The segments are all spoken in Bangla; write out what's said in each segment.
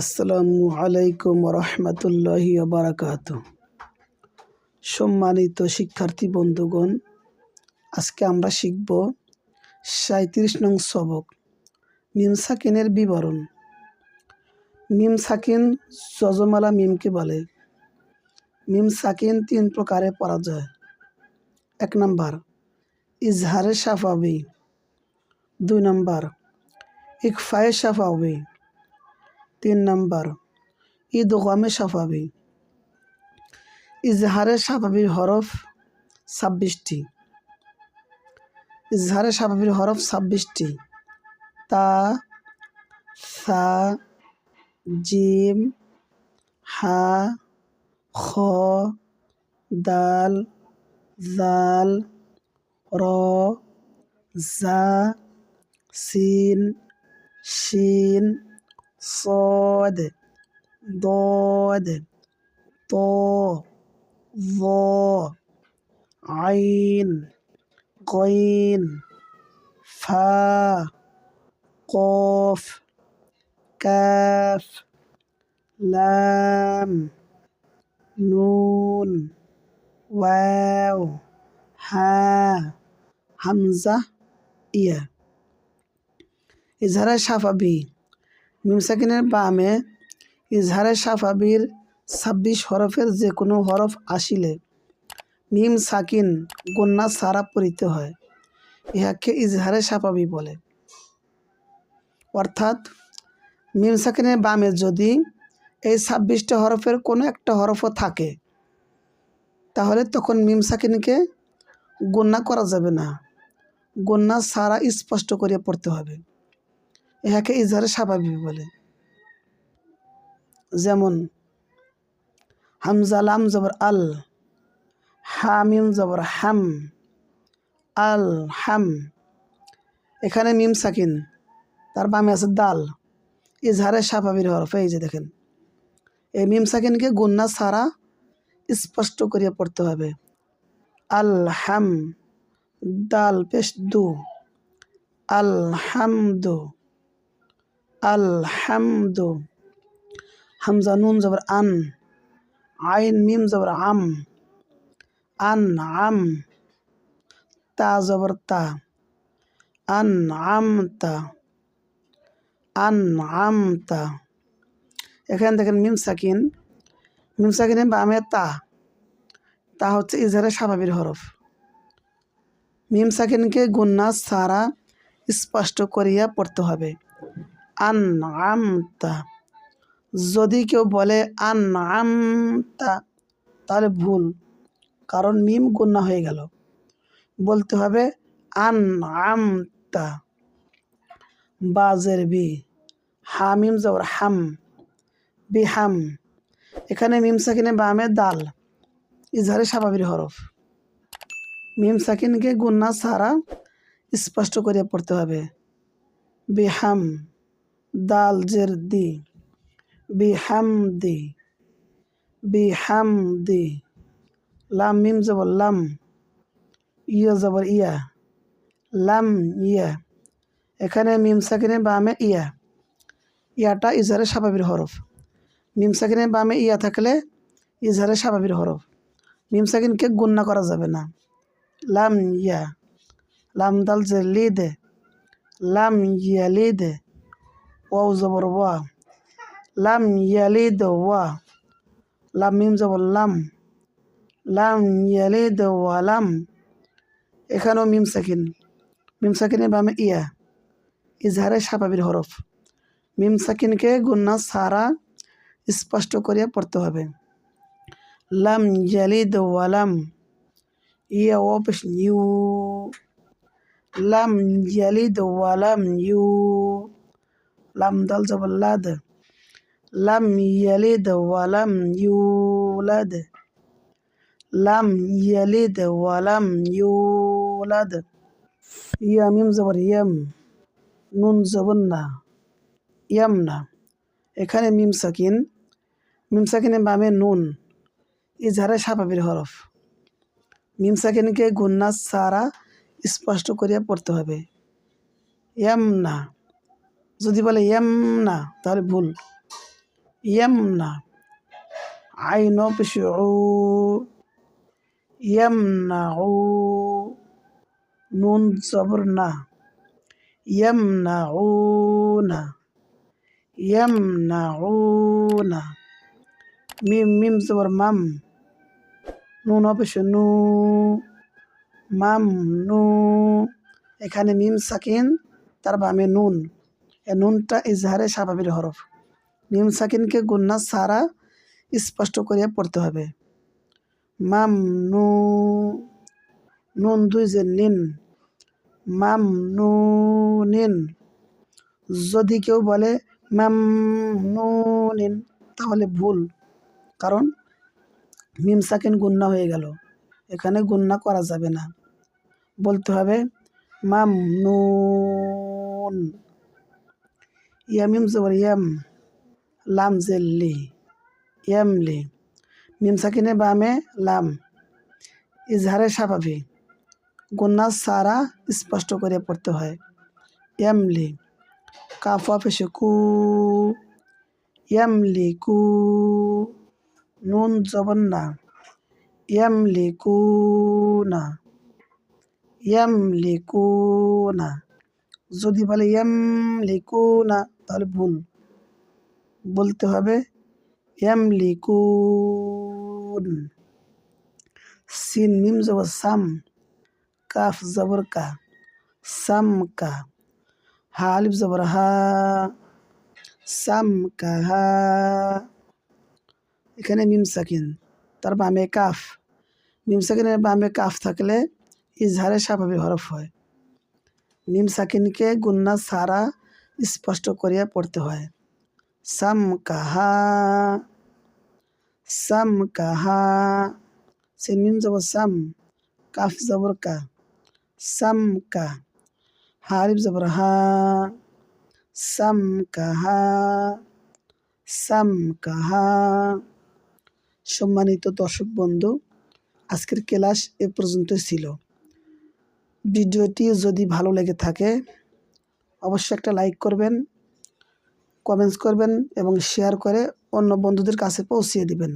আসসালামু আলাইকুম রহমতুল্লাহি বারাকাত সম্মানিত শিক্ষার্থী বন্ধুগণ, আজকে আমরা শিখব সাঁত্রিশ নং সবক মিম সাকিনের বিবরণ। মিম সাকিন যজমালা মিমকে বলে। মিম সাকিন তিন প্রকারে পড়া যায়। এক নম্বর, ইজহারে সাফাবি দুই নম্বর, ইকফায়ে সাফাবি তিন নম্বর, ঈদ গমে সাফাবি ইজহারে সাফাবির হরফ ছাব্বিশটি। ইজহারে সাফাবির হরফ ছাব্বিশটি। তা, সা, জিম, হা, খ, দাল, জাল, র, জা, সিন, শিন صاد ضاد طا ظا عين قين فا قاف كاف لام نون واو ها همزة إيه إظهار الشفة به মিমসাকিনের বামে ইজহারে সাফাবির ছাব্বিশ হরফের যে কোনো হরফ আসিলে মিম সাকিন গন্যা সারা পড়িতে হয়। ইহাকে ইজহারে সাফাবি বলে। অর্থাৎ মিম সাকিনের বামে যদি এই ছাব্বিশটা হরফের কোনো একটা হরফও থাকে, তাহলে তখন মিম সাকিনকে গন্যা করা যাবে না। গন্যা সারা স্পষ্ট করে পড়তে হবে। ইহাকে ইজহারে স্বাভাবিক বলে। যেমন, হামজা লাম জবর আল, হামিম জবর হাম, আল হাম। এখানে মিম সাকিন, তার বামে আছে দাল। ইজহারে স্বাভাবিক হরফ এই যে দেখেন। এই মিম সাকিনকে গুন্না ছাড়া স্পষ্ট করিয়া পড়তে হবে। আল হাম, দাল পেশ দু, আল হামদু আলহামদু হামজা নুন জবর আন আইন মিম জবর আম আন আম তা জবর তা আন আম তা আন আম তা এখানে দেখেন মিম সাকিন মিম সাকিনের বামে তা তা হচ্ছে ইজহারের স্বাভাবিক হরফ মিম সাকিনকে গুন্না সারা স্পষ্ট করিয়া পড়তে হবে আন আমতা যদি কেউ বলে আন আমতা তাহলে ভুল, কারণ মিম গুন্না হয়ে গেল। বলতে হবে আন আমতা বাজের বি হামিম জবর, হাম বি হাম এখানে মিম সাকিনে বামে দাল, ইজহারে স্বাভাবিক হরফ। মিম সাকিনকে গুন্না ছাড়া স্পষ্ট করে পড়তে হবে। বেহাম দাল জের দি। বিহামদি। বিহামদি। লাম মিম জবর লাম। ইয়া জবর ইয়া। লাম ইয়া। এখানে মিম সাকিনে বামে ইয়া। ইয়াটা ইজহারের স্বাভাবিক হরফ। মিম সাকিনে বামে ইয়া থাকলে ইজহারের স্বাভাবিক হরফ। মিম সাকিনকে গুন্না করা যাবে না। লাম ইয়া। লাম দাল জের লি দে। লাম ইয়া লি দে। ওয়াও জবর ওয়া লাম ইয়ালিদ ওয়া লাম মিম জবর লাম লাম ইয়ালিদ ওয়া লাম এখানেও মিম সাকিন মিম সাকিনের বামে ইয়া ইজহারে স্বাভাবিক হরফ মিম সাকিনকে গুন্না সারা স্পষ্ট করিয়া পড়তে হবে লাম ইয়ালিদ ওয়ালাম ইয়া ও পেশ ইউ লাম ইয়ালিদ ওয়ালাম ইউ লাম দাল জবর লাদ লাম ইয়ালিদ ওয়ালাম ইউলাদ লাম ইয়ালিদ ওয়ালাম ইউলাদ ইয়া মিম জবর ইয়াম নুন জবর না ইয়াম এখানে মিম সাকিন। মিম সাকিনের বামে নুন। ইজহারে স্বাভাবিক হরফ। মিম সাকিনকে গুন্না সারা স্পষ্ট করিয়া পড়তে হবে। ইয়াম না যদি বলে এম না তাহলে ভুল ইয়ামনা আইন পেশ উ ইয়ামনা উ নুন জবর না ইয়ামনা উ না ইয়ামনা উ না মিম মিম জবর মাম নুন পেশ নু মাম নু এখানে মিম সাকিন তার বামে নুন এ নুনটা ইজহারে স্বাভাবিক হরফ। মিম সাকিনকে গুন্না সারা স্পষ্ট করিয়া পড়তে হবে। মাম নু, নুন দুই যে নিন। মাম নু নিন। যদি কেউ বলে মাম নু নিন, তাহলে ভুল। কারণ মিম সাকিন গুন্না হয়ে গেল। এখানে গুন্না করা যাবে না। বলতে হবে মাম নুন। ইয়ামিম জবর ইয়াম লাম জেল্লি ইয়ামলি মিম সাকিনে বামে লাম ইজহারে স্বাভাবিক গুন্না সারা স্পষ্ট করে পড়তে হয় ইয়ামলি কাফা পেশে কু ইয়ামলি কু নুন জবন না ইয়ামলি কু না ইয়ামলিকু না যদি বলে ইয়ামলিকু না তাহলে ভুল। বলতে হবে, ইয়ামলিকুন। সিন, মিম জবর, সাম, কাফ জবর, কা। সাম, কা। হা, আলিফ জবর, হা। সাম, কা, হা। এখানে মিম সাকিন। তার বামে কাফ। মিম সাকিনের বামে কাফ থাকলে ইজহারে স্বাভাবিক হরফ হয়। মিম সাকিনকে গুন্না সারা স্পষ্ট করিয়া পড়তে হয়। সাম কাহা সাম কাহা, সে মিম জবর সাম, কাফ জবর কা, সাম কা, হারিফ জবর হা, সাম কাহা সাম কাহা। সম্মানিত দর্শক বন্ধু, আজকের ক্লাস এ পর্যন্ত ছিল। ভিডিওটি যদি ভালো লেগে থাকে অবশ্যই একটা লাইক করবেন কমেন্টস করবেন এবং শেয়ার করে অন্য বন্ধুদের কাছে পৌঁছিয়ে দিবেন,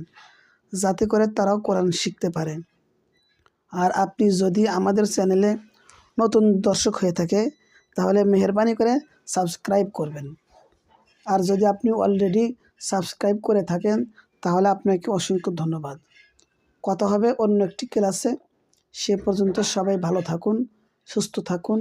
যাতে করে তারাও কোরআন শিখতে পারে। আর আপনি যদি আমাদের চ্যানেলে নতুন দর্শক হয়ে থাকে, তাহলে মেহরবানি করে সাবস্ক্রাইব করবেন। আর যদি আপনি অলরেডি সাবস্ক্রাইব করে থাকেন, তাহলে আপনাকে অসংখ্য ধন্যবাদ। কথা হবে অন্য একটি ক্লাসে সে পর্যন্ত সবাই ভালো থাকুন, সুস্থ থাকুন।